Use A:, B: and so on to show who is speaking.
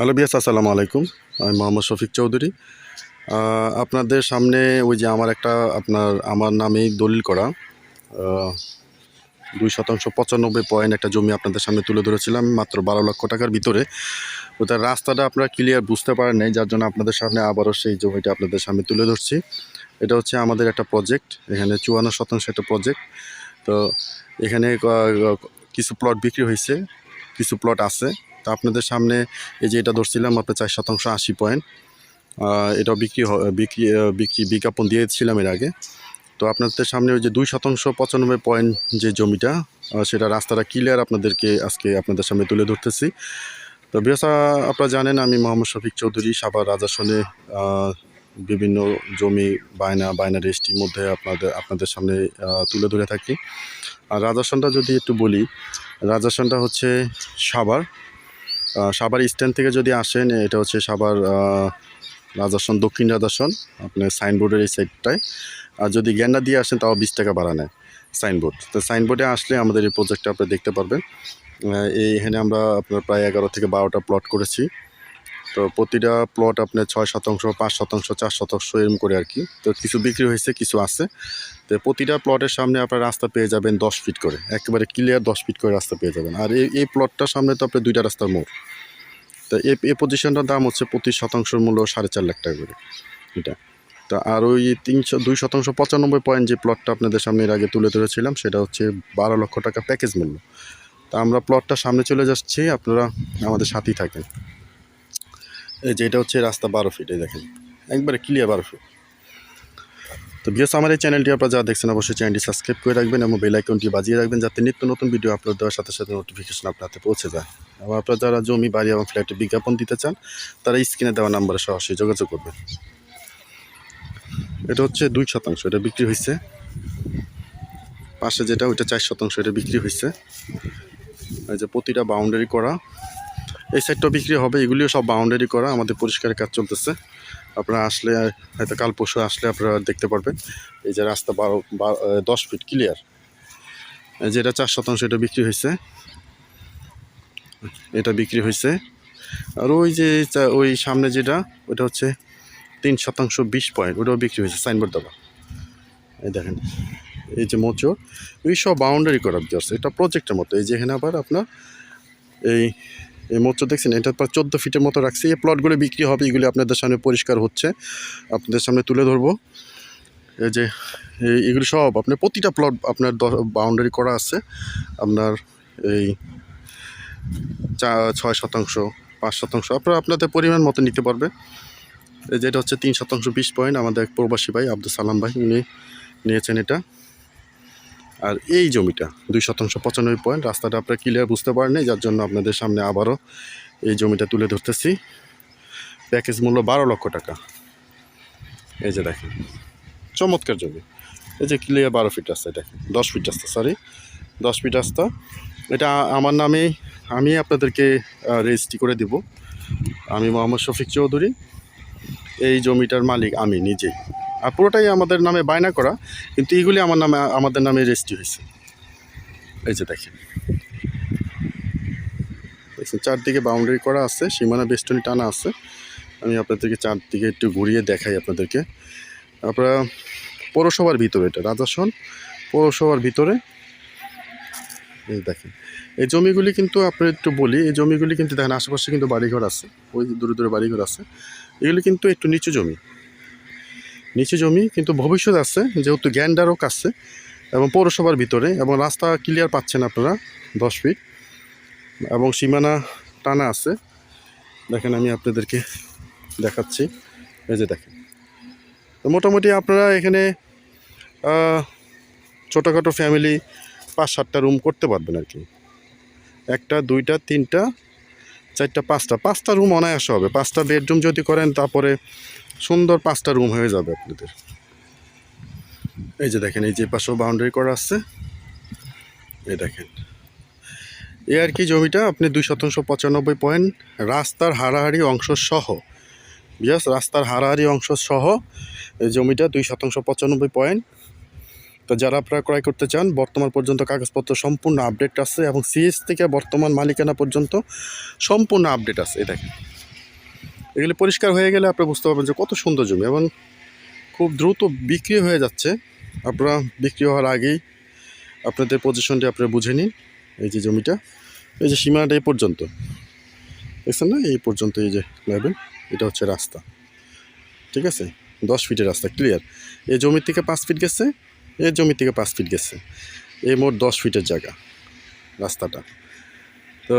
A: Hello বিয়াস, আসসালামু আলাইকুম। আমি মোহাম্মদ শফিক চৌধুরী। আপনাদের সামনে ওই যে আমার একটা আপনার, আমার নামেই দলিল করা দুই শতাংশ পঁচানব্বই পয়েন্ট একটা জমি আপনাদের সামনে তুলে ধরেছিলাম, মাত্র বারো লক্ষ টাকার ভিতরে। ওটার রাস্তাটা আপনারা ক্লিয়ার বুঝতে পারেন নাই, যার জন্য আপনাদের সামনে আবারও সেই জমিটা আপনাদের সামনে তুলে ধরছি। এটা হচ্ছে আমাদের একটা প্রজেক্ট এখানে চুয়ান্ন শতাংশ একটা প্রজেক্ট তো এখানে কিছু প্লট বিক্রি হয়েছে, কিছু প্লট আছে। তো আপনাদের সামনে এই যে এটা ধরছিলাম, আপনার চার শতাংশ আশি পয়েন্ট। এটাও বিক্রি বিক্রি বিক্রি, বিজ্ঞাপন দিয়েছিলাম এর আগে। তো আপনাদের সামনে ওই যে দুই শতাংশ পঁচানব্বই পয়েন্ট যে জমিটা সেটা রাস্তাটা ক্লিয়ার আপনাদেরকে আজকে আপনাদের সামনে তুলে ধরতেছি। তো বিয়সা আপনারা জানেন আমি মোহাম্মদ শফিক চৌধুরী, সাভার রাজাসনে বিভিন্ন জমি বায়না বায়না রেজিস্ট্রির মধ্যে আপনাদের আপনাদের সামনে তুলে ধরে থাকি। আর রাজাসনটা যদি একটু বলি, রাজাসনটা হচ্ছে সাভার। সাভার স্ট্যান্ড থেকে যদি আসেন এটা হচ্ছে সাবার রাজাসন দক্ষিণ রাজাসন আপনার সাইনবোর্ডের এই সাইডটায় আর যদি গ্যান্ডা দিয়ে আসেন, তাও বিশ টাকা বাড়া নেয় সাইনবোর্ড তো সাইনবোর্ডে আসলে আমাদের এই প্রজেক্টটা আপনি দেখতে পারবেন। এইখানে আমরা আপনার প্রায় এগারো থেকে বারোটা প্লট করেছি। তো প্রতিটা প্লট আপনার ছয় শতাংশ, পাঁচ শতাংশ, চার শতাংশ এরকম করে আর কি। তো কিছু বিক্রি হয়েছে, কিছু আছে। তো প্রতিটা প্লটের সামনে আপনার রাস্তা পেয়ে যাবেন দশ ফিট করে। একেবারে ক্লিয়ার দশ ফিট করে রাস্তা পেয়ে যাবেন। আর এই এই প্লটটার সামনে তো আপনার দুইটা রাস্তার মোড়। তো এই এই পজিশনটার দাম হচ্ছে প্রতি শতাংশের মূল্য সাড়ে চার লাখ টাকা করে। এটা। তো আর ওই তিনশো দুই শতাংশ পঁচানব্বই পয়েন্ট যে প্লটটা আপনাদের সামনে এর আগে তুলে ধরেছিলাম, সেটা হচ্ছে বারো লক্ষ টাকা প্যাকেজ মূল্য। তা আমরা প্লটটা সামনে চলে যাচ্ছি, আপনারা আমাদের সাথেই থাকেন। এই যে এটা হচ্ছে রাস্তা বারো ফিট এই দেখেন। একবারে ক্লিয়ার বারো ফিট তো বিয়স আমার এই চ্যানেলটি আপনারা যা দেখছেন, অবশ্যই চ্যানেলটি সাবস্ক্রাইব করে রাখবেন এবং বেল আইকনটি বাজিয়ে রাখবেন যাতে নিত্য নতুন ভিডিও আপলোড দেওয়ার সাথে সাথে নোটিফিকেশন আপনার হাতে পৌঁছে যায়। এবং আপনারা যারা জমি, বাড়ি এবং ফ্ল্যাটে বিজ্ঞাপন দিতে চান, তারা স্ক্রিনে দেওয়া নাম্বারে সরাসরি যোগাযোগ করবেন। এটা হচ্ছে দুই শতাংশ, এটা বিক্রি হয়েছে পাশে যেটা, ওইটা চার শতাংশ, এটা বিক্রি হয়েছে এই যে প্রতিটা বাউন্ডারি করা। এই সাইডটাও বিক্রি হবে, এগুলিও সব বাউন্ডারি করা, আমাদের পরিষ্কারের কাজ চলতেছে। আপনারা আসলে, হয়তো কাল পরশু আসলে আপনারা দেখতে পারবেন, এই যে রাস্তা বারো দশ ফিট ক্লিয়ার যেটা চার শতাংশ এটা বিক্রি হয়েছে। এটা বিক্রি হয়েছে। আর ওই যে ওই সামনে যেটা, ওটা হচ্ছে তিন শতাংশ বিশ পয়েন্ট ওটাও বিক্রি হয়েছে সাইনবোর্ড দেওয়া। এই দেখেন, এই যে মোচর এই সব বাউন্ডারি করা জাস্ট এটা প্রজেক্টের মতো। এই যে এখানে আবার আপনার, এই এই মোচর দেখছেন, এটা প্রায় চোদ্দ ফিটের মতো রাখছি। এই প্লটগুলো বিক্রি হবে, এগুলি আপনাদের সামনে পরিষ্কার হচ্ছে। আপনাদের সামনে তুলে ধরবো। এই যে এগুলি সব আপনার প্রতিটা প্লট আপনার বাউন্ডারি করা আছে। আপনার এই চা, ছয় শতাংশ, পাঁচ শতাংশ, আপনারা আপনাদের পরিমাণ মতো নিতে পারবে। এই যেটা হচ্ছে তিন শতাংশ, বিশ পয়েন্ট আমাদের এক প্রবাসী ভাই, আব্দুল সালাম ভাই, উনি নিয়েছেন এটা। আর এই জমিটা দুই শতাংশ পঁচানব্বই পয়েন্ট। রাস্তাটা আপনারা ক্লিয়ার বুঝতে পারেন যার জন্য আপনাদের সামনে আবারও এই জমিটা তুলে ধরতেছি। প্যাকেজ মূল্য বারো লক্ষ টাকা। এই যে দেখেন, চমৎকার জমি। এই যে ক্লিয়ার বারো ফিট রাস্তা দেখেন, দশ ফিট রাস্তা সরি দশ ফিট রাস্তা। এটা আমার নামে আমি আপনাদেরকে রেজিস্ট্রি করে দিব। আমি মোহাম্মদ শফিক চৌধুরী। এই জমিটার মালিক আমি নিজেই। পুরোটাই আমাদের নামে বায়না করা, কিন্তু এইগুলি আমার নামে, আমাদের নামে রেজিস্ট্রি হয়েছে। এই যে দেখেন। চারদিকে বাউন্ডারি করা আছে, সীমানা বেষ্টনী টানা আছে। আমি আপনাদেরকে চারদিকে একটু ঘুরিয়ে দেখাই আপনাদেরকে। আপনারা, পৌরসভার ভিতরে এটা, রাজাসন পৌরসভার ভিতরে। এই দেখেন, এই জমিগুলি কিন্তু আপনার একটু বলি, এই জমিগুলি কিন্তু দেখেন, আশেপাশে কিন্তু বাড়িঘর আছে, ওই দূরে দূরে বাড়িঘর আছে। এগুলি কিন্তু একটু নিচু জমি। নিচু জমি, কিন্তু ভবিষ্যৎ আছে, যেহেতু গ্যান্ডারক আছে এবং পৌরসভার ভিতরে, এবং রাস্তা ক্লিয়ার পাচ্ছেন আপনারা, দশ ফিট এবং সীমানা টানা আছে। দেখেন, আমি আপনাদেরকে দেখাচ্ছি। এই যে দেখেন। তো মোটামুটি আপনারা এখানে ছোটোখাটো ফ্যামিলি পাঁচ সাতটা রুম করতে পারবেন আর কি। একটা, দুইটা, তিনটা, চারটা, পাঁচটা। পাঁচটা রুম অনায়াসে হবে। পাঁচটা বেডরুম যদি করেন, তারপরে সুন্দর পাঁচটা রুম হয়ে যাবে আপনাদের। এই যে দেখেন, এই যে পাশেও বাউন্ডারি করা আছে। এই দেখেন। এ আর কি জমিটা, আপনি দুই শতাংশ পঁচানব্বই পয়েন্ট রাস্তার হারাহারি অংশ সহ, বিয়াস, রাস্তার হারাহারি অংশ সহ এই জমিটা দুই শতাংশ পঁচানব্বই পয়েন্ট তো যারা আপনারা ক্রয় করতে চান, বর্তমান পর্যন্ত কাগজপত্র সম্পূর্ণ আপডেট আছে এবং সিএস থেকে বর্তমান মালিকানা পর্যন্ত সম্পূর্ণ আপডেট আছে। এই দেখেন। এগুলি পরিষ্কার হয়ে গেলে আপনি বুঝতে পারবেন যে কত সুন্দর জমি এবং খুব দ্রুত বিক্রি হয়ে যাচ্ছে। আপনারা বিক্রি হওয়ার আগেই আপনাদের পজিশনটি আপনারা বুঝে নিন এই যে জমিটা। এই যে সীমানাটা এই পর্যন্ত। দেখছেন না? এই পর্যন্ত এই যে নেবেন এটা হচ্ছে রাস্তা। ঠিক আছে? দশ ফিটের রাস্তা ক্লিয়ার এই জমির থেকে পাঁচ ফিট গেছে, এই জমির থেকে পাঁচ ফিট গেছে। এই মোট দশ ফিটের জায়গা রাস্তাটা। তো